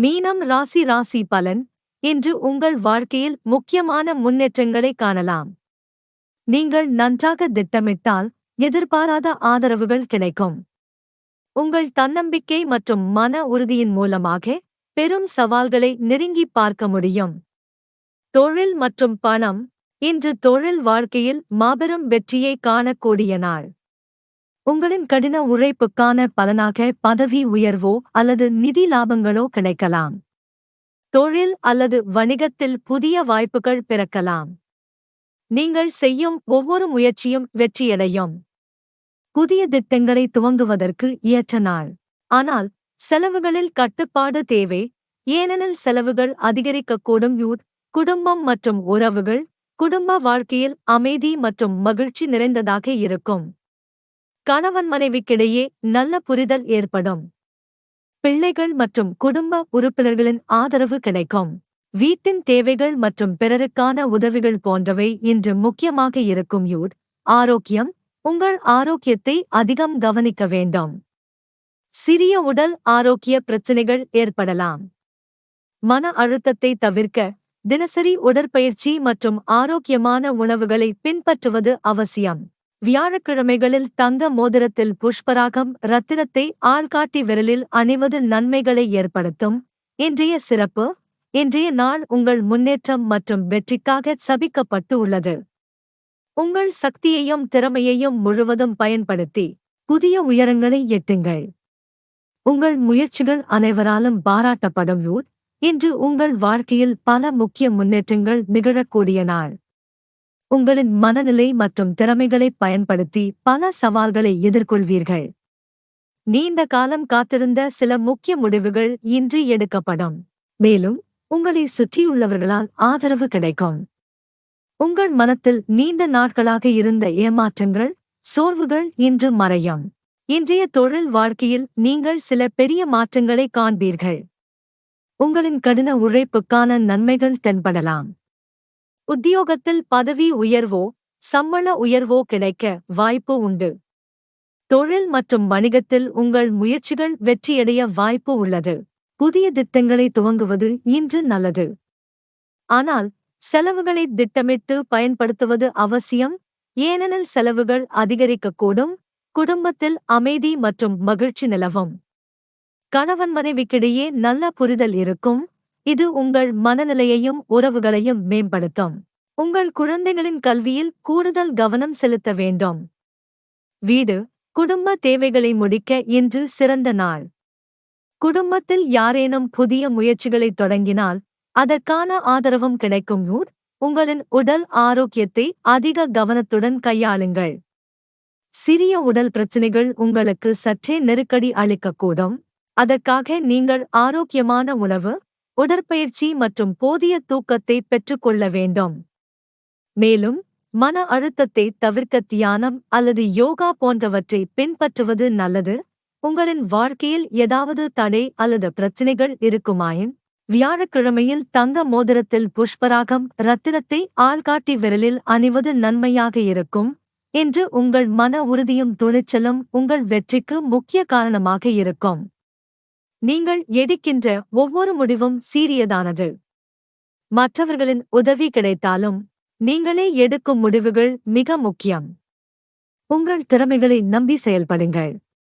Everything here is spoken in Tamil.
மீனம் ராசி ராசி பலன் இன்று உங்கள் வாழ்க்கையில் முக்கியமான முன்னேற்றங்களை காணலாம். நீங்கள் நன்றாக திட்டமிட்டால் எதிர்பாராத ஆதரவுகள் கிடைக்கும். உங்கள் தன்னம்பிக்கை மற்றும் மன உறுதியின் மூலமாக பெரும் சவால்களை நெருங்கிப் பார்க்க முடியும். தொழில் மற்றும் பணம் இன்று தொழில் வாழ்க்கையில் மாபெரும் வெற்றியை காணக்கூடிய நாள். உங்களின் கடின உழைப்புக்கான பலனாக பதவி உயர்வோ அல்லது நிதி லாபங்களோ கிடைக்கலாம். தொழில் அல்லது வணிகத்தில் புதிய வாய்ப்புகள் பிறக்கலாம். நீங்கள் செய்யும் ஒவ்வொரு முயற்சியும் வெற்றியடையும். புதிய திட்டங்களை துவங்குவதற்கு ஏற்ற நாள். ஆனால் செலவுகளில் கட்டுப்பாடு தேவை. ஏனெனில் செலவுகள் அதிகரிக்கக்கூடும். யூட் குடும்பம் மற்றும் உறவுகள் குடும்ப வாழ்க்கையில் அமைதி மற்றும் மகிழ்ச்சி நிறைந்ததாக இருக்கும். கணவன் மனைவிக்கிடையே நல்ல புரிதல் ஏற்படும். பிள்ளைகள் மற்றும் குடும்ப உறுப்பினர்களின் ஆதரவு கிடைக்கும். வீட்டின் தேவைகள் மற்றும் பிறருக்கான உதவிகள் போன்றவை இன்று முக்கியமாக இருக்கும். யூட் ஆரோக்கியம் உங்கள் ஆரோக்கியத்தை அதிகம் கவனிக்க வேண்டும். சிறிய உடல் ஆரோக்கிய பிரச்சினைகள் ஏற்படலாம். மன அழுத்தத்தை தவிர்க்க தினசரி உடற்பயிற்சி மற்றும் ஆரோக்கியமான உணவுகளை பின்பற்றுவது அவசியம். வியாழக்கிழமைகளில் தங்க மோதிரத்தில் புஷ்பராகம் ரத்தினத்தை ஆள்காட்டி விரலில் அணிவது நன்மைகளை ஏற்படுத்தும். இன்றைய சிறப்பு இன்றைய நாள் உங்கள் முன்னேற்றம் மற்றும் வெற்றிக்காக சபிக்கப்பட்டு உள்ளது. உங்கள் சக்தியையும் திறமையையும் முழுவதும் பயன்படுத்தி புதிய உயரங்களை எட்டுங்கள். உங்கள் முயற்சிகள் அனைவராலும் பாராட்டப்படும். யூட் இன்று உங்கள் வாழ்க்கையில் பல முக்கிய முன்னேற்றங்கள் நிகழக்கூடிய நாள். உங்களின் மனநிலை மற்றும் திறமைகளை பயன்படுத்தி பல சவால்களை எதிர்கொள்வீர்கள். நீண்ட காலம் காத்திருந்த சில முக்கிய முடிவுகள் இன்று எடுக்கப்படும். மேலும் உங்களை சுற்றியுள்ளவர்களால் ஆதரவு கிடைக்கும். உங்கள் மனத்தில் நீண்ட நாட்களாக இருந்த ஏமாற்றங்கள் சோர்வுகள் இன்று மறையும். இன்றைய தொழில் வாழ்க்கையில் நீங்கள் சில பெரிய மாற்றங்களை காண்பீர்கள். உங்களின் கடின உழைப்புக்கான நன்மைகள் தென்படலாம். உத்தியோகத்தில் பதவி உயர்வோ சம்பள உயர்வோ கிடைக்க வாய்ப்பு உண்டு. தொழில் மற்றும் வணிகத்தில் உங்கள் முயற்சிகள் வெற்றியடைய வாய்ப்பு உள்ளது. புதிய திட்டங்களை துவங்குவது இன்று நல்லது. ஆனால் செலவுகளை திட்டமிட்டு பயன்படுத்துவது அவசியம். ஏனெனில் செலவுகள் அதிகரிக்கக்கூடும். குடும்பத்தில் அமைதி மற்றும் மகிழ்ச்சி நிலவும். கணவன் மனைவிக்கிடையே நல்ல புரிதல் இருக்கும். இது உங்கள் மனநிலையையும் உறவுகளையும் மேம்படுத்தும். உங்கள் குழந்தைகளின் கல்வியில் கூடுதல் கவனம் செலுத்த வேண்டும். வீடு குடும்ப தேவைகளை முடிக்க இன்று சிறந்த நாள். குடும்பத்தில் யாரேனும் புதிய முயற்சிகளை தொடங்கினால் அதற்கான ஆதரவும் கிடைக்கும். ஊர் உங்களின் உடல் ஆரோக்கியத்தை அதிக கவனத்துடன் கையாளுங்கள். சிறிய உடல் பிரச்சினைகள் உங்களுக்கு சற்றே நெருக்கடி அளிக்கக்கூடும். அதற்காக நீங்கள் ஆரோக்கியமான உணவு உடற்பயிற்சி மற்றும் போதிய தூக்கத்தை பெற்றுக்கொள்ள வேண்டும். மேலும் மன அழுத்தத்தை தவிர்க்க தியானம் அல்லது யோகா போன்றவற்றை பின்பற்றுவது நல்லது. உங்களின் வாழ்க்கையில் ஏதாவது தடை அல்லது பிரச்சினைகள் இருக்குமாயின் வியாழக்கிழமையில் தங்க மோதிரத்தில் புஷ்பராகம் ரத்தினத்தை ஆள்காட்டி விரலில் அணிவது நன்மையாக இருக்கும் என்று உங்கள் மன உறுதியும் துணிச்சலும் உங்கள் வெற்றிக்கு முக்கிய காரணமாக இருக்கும். நீங்கள் எடுக்கின்ற ஒவ்வொரு முடிவும் சீரியதானது. மற்றவர்களின் உதவி கிடைத்தாலும் நீங்களே எடுக்கும் முடிவுகள் மிக முக்கியம். உங்கள் திறமைகளை நம்பி செயல்படுங்கள்.